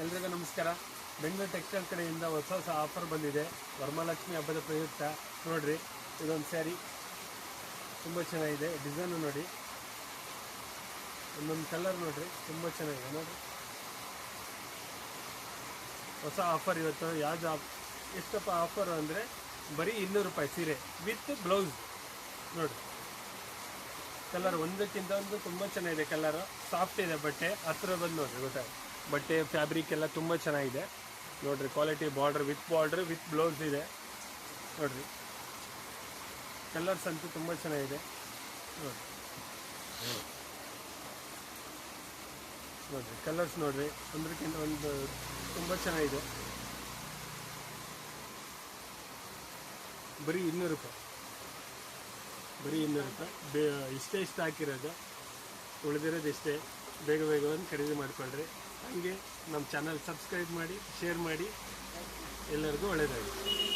ಎಲ್ರಿಗೂ ನಮಸ್ಕಾರ. ಬೆಂಗಳೂರು ಟೆಕ್ಸ್ಟೈಲ್ ಕಡೆಯಿಂದ ಹೊಸ ಹೊಸ ಆಫರ್ ಬಂದಿದೆ. ವರಮಹಾಲಕ್ಷ್ಮಿ ಹಬ್ಬದ ಪ್ರಯುಕ್ತ. ನೋಡಿರಿ, ಇದೊಂದು ಸ್ಯಾರಿ. ತುಂಬ ಚೆನ್ನಾಗಿದೆ. ಡಿಸೈನು ನೋಡಿ. ಒಂದೊಂದು ಕಲರ್ ನೋಡಿರಿ, ತುಂಬ ಚೆನ್ನಾಗಿದೆ. ನೋಡ್ರಿ. ಹೊಸ ಆಫರ್ ಇವತ್ತು. ಯಾವ್ದು ಆಫ್ ಎಷ್ಟಪ್ಪ ಆಫರ್ ಅಂದರೆ ಬರೀ ಇನ್ನೂರು ರೂಪಾಯಿ ಸೀರೆ ವಿತ್ ಬ್ಲೌಸ್. ನೋಡಿ ಕಲರ್ ಒಂದಕ್ಕಿಂತ ಒಂದು ತುಂಬ ಚೆನ್ನಾಗಿದೆ ಕಲರ್. ಸಾಫ್ಟ್ ಇದೆ ಬಟ್ಟೆ. ಹತ್ರ ಬಂದು ನೋಡಿರಿ ಗೊತ್ತಾಗುತ್ತೆ ಬಟ್ಟೆ ಫ್ಯಾಬ್ರಿಕ್ ಎಲ್ಲ ತುಂಬ ಚೆನ್ನಾಗಿದೆ. ನೋಡ್ರಿ quality border with border with blouse ಇದೆ. ನೋಡ್ರಿ. ಕಲರ್ಸ್ ಅಂತೂ ತುಂಬ ಚೆನ್ನಾಗಿದೆ. ನೋಡ್ರಿ. ನೋಡ್ರಿ ಕಲರ್ಸ್ ನೋಡ್ರಿ. ಒಂದಕ್ಕಿಂತ ಒಂದು ತುಂಬ ಚೆನ್ನಾಗಿದೆ. ಬರೀ ಇನ್ನೂರು ರೂಪಾಯಿ. ಬರೀ ಇನ್ನೂರು ರೂಪಾಯಿ. ಬೇ, ಇಷ್ಟೇ ಇಷ್ಟ ಹಾಕಿರೋದು. ಉಳಿದಿರೋದು ಇಷ್ಟೇ. ಬೇಗ ಬೇಗ ಒಂದು ಖರೀದಿ ಮಾಡಿಕೊಳ್ಳ್ರಿ ಹಾಗೆ ನಮ್ಮ ಚಾನಲ್ ಸಬ್ಸ್ಕ್ರೈಬ್ ಮಾಡಿ ಶೇರ್ ಮಾಡಿ. ಎಲ್ಲರಿಗೂ ಒಳ್ಳೆಯದಾಗಿದೆ